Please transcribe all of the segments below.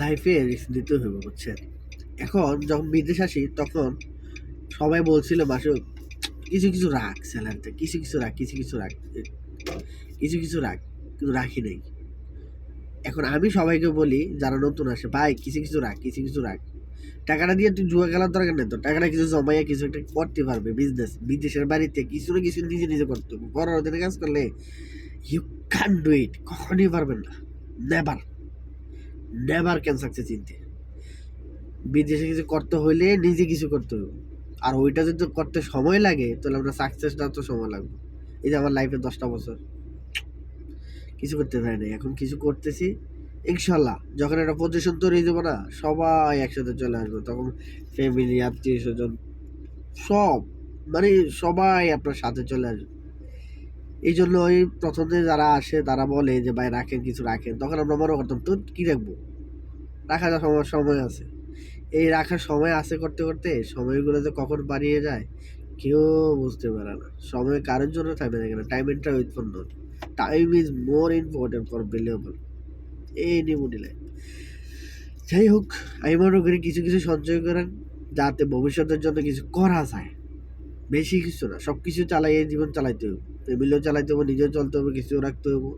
লাইফে রিস্ক দিতে হবে এখন যখন বিদেশ আসি, তখন সবাই বলছিল মাসে, কিছু কিছু রাখ স্যালারিতে কিছু কিছু রাখ, কিছু কিছু রাখ কিছু কিছু রাখ, কিন্তু রাখি নাই। এখন আমি সবাইকে বলি, যারা নতুন আসে, ভাই, কিছু কিছু রাখ, কিছু কিছু রাখ। টাকাটা দিয়ে তুই জুয়া খেলার দরকার নেই তো। টাকাটা কিছু জমাইয়া কিছু একটা করতে পারবে বিজনেস বিদেশের বাড়িতে, কিছু না কিছু নিজে নিজে করতে হবে। বড় দিনে কাজ করলে ইউ ক্যান ডু ইট কখনই পারবেন না। নেভার নেভার ক্যান সাকসেস চিনতে বিদেশে কিছু করতে হইলে নিজে কিছু করতে হবে আর ওইটা যদি করতে সময় লাগে, তাহলে আমরা সাকসেসটা তো সময় লাগবে। এই যে আমার লাইফে দশটা বছর। কিছু করতে পারি না এখন কিছু করতেছি ইনশাল্লাহ যখন একটা পজিশন তৈরি হয়ে যাব না, সবাই একসাথে চলে আসবে। তখন ফ্যামিলি আত্মীয় স্বজন সব মানে সবাই আপনার সাথে চলে আসবে। এই জন্য ওই প্রথমে যারা আসে, তারা বলে যে, ভাই, রাখেন, কিছু রাখেন। তখন আমরা মনে করতাম, তো কী রাখব? রাখার সময় সময় আছে। এই রাখার সময় আছে করতে করতে সময়গুলো যে কখন বাড়িয়ে যায়, কেউ বুঝতে পারে না। সময় কারোর জন্য থাকবে না কেন? Time enter with for not time is more important for valuable anybody life যাই হোক, আমি মনে করি কিছু কিছু সঞ্চয় করেন, যাতে ভবিষ্যতের জন্য কিছু করা যায়। বেশি কিছু না সব কিছু চালাই এই জীবন চালাইতে হবে ফ্যামিলিও চালাইতে হবে নিজেও চলতে হবে কিছু রাখতে হবে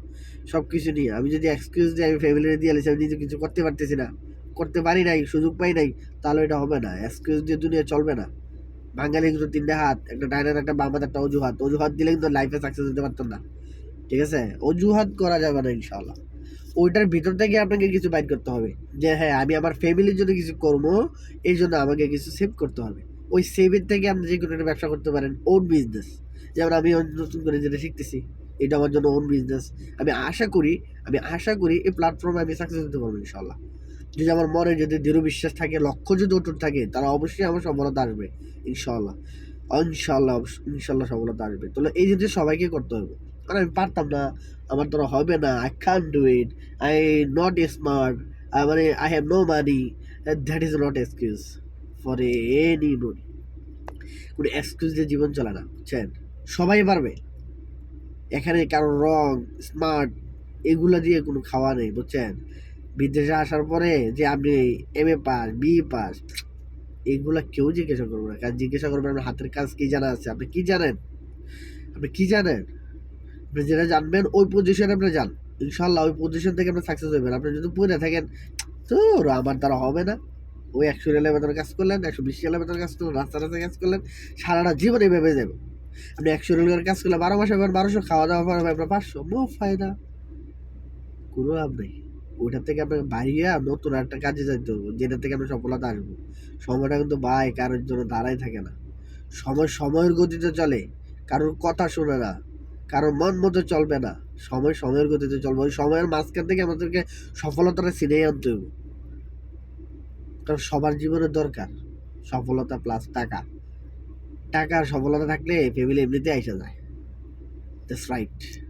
সব কিছু নিয়ে। আমি যদি এক্সকিউজ দিই আমি ফ্যামিলির দিয়ে আমি নিজে কিছু করতে পারতেছি না, করতে পারি নাই, সুযোগ পাই নাই, তাহলে এটা হবে না। এক্সকিউজ দিয়ে দুনিয়া চলবে না। বাঙালি কিন্তু তিনটে হাত, একটা ডাইনার, একটা বাম একটা অজুহাত। অজুহাত দিলে কিন্তু লাইফে সাকসেস হতে পারতাম না। ঠিক আছে? অজুহাত করা যাবে না ইনশাল্লাহ ওইটার ভিতর থেকে আপনাকে কিছু বাইট করতে হবে। যে হ্যাঁ আমি আমার ফ্যামিলির জন্য কিছু করব, এই জন্য আমাকে কিছু সেভ করতে হবে। ওই সেভের থেকে আপনি যে কোনো একটা ব্যবসা করতে পারেন ওন বিজনেস যেমন আমি নতুন করে যেটা শিখতেছি, এটা আমার জন্য ওন বিজনেস আমি আশা করি, আমি আশা করি এই প্ল্যাটফর্মে আমি সাকসেস হতে পারব ইনশাল্লাহ যদি আমার মনে যদি দৃঢ় বিশ্বাস থাকে, লক্ষ্য যদি অটুট থাকে তারা অবশ্যই আমার সফলতা আসবে ইনশাল্লাহ ইনশাল্লাহ ইনশাল্লাহ সফলতা আসবে। তাহলে এই জিনিস সবাইকে করতে হবে। কারণ আমি পারতাম না, আমার দ্বারা হবে না I can do it I not smart মানে I have no money that is not excuse for anybody কোনো এক্সকিউজ দিয়ে জীবন চলে না, বুঝছেন? সবাই পারবে। এখানে কারও রং স্মার্ট এগুলো দিয়ে কোনো খাওয়া নেই, বুঝছেন? বিদেশে আসার পরে যে আপনি M A pass B pass, এগুলা কেউ জিজ্ঞাসা করবে না। কারণ জিজ্ঞাসা করবেন আপনার হাতের কাজ কী জানা আছে? আপনি কী জানেন? আপনি কী জানেন? আপনি যেটা জানবেন, ওই পজিশনে আপনি যান। ইনশাল্লাহ ওই পজিশন থেকে আপনি সাকসেস হবেন। আপনি যদি পড়ে থাকেন তো আমার দ্বারা হবে না। ওই একশো রেলের ভেতরে কাজ করলেন, একশো বিশ রেলের ভেতরে কাজ করলেন রাস্তা রাস্তায় কাজ করলেন, সারাটা জীবন এইভাবে যাবে। আপনি একশো রেলের কাজ করলে বারো মাসে পাবেন বারোশো, খাওয়া দাওয়া পাবেন আপনার পাঁচশো, নো ফায়দা। কোনো লাভ নেই। ওইটার থেকে আপনাকে বাড়িয়ে নতুন একটা কাজে যাইতে হবে যেটা থেকে আমরা সফলতা আসব। সময়টা কিন্তু বাই, কারোর জন্য দাঁড়াই থাকে না। সময় সময়ের গতিতে চলে, কারোর কথা শোনে না, কারোর মন মতো চলবে না। সময় সময়ের গতিতে চলবে, ওই সময়ের মাঝখান থেকে আমাদেরকে সফলতাটা ছিনেই আনতে হবে। কারণ সবার জীবনের দরকার। সফলতা প্লাস টাকা। টাকা সফলতা থাকলে ফ্যামিলি এমনিতে আইসা যায়। That's right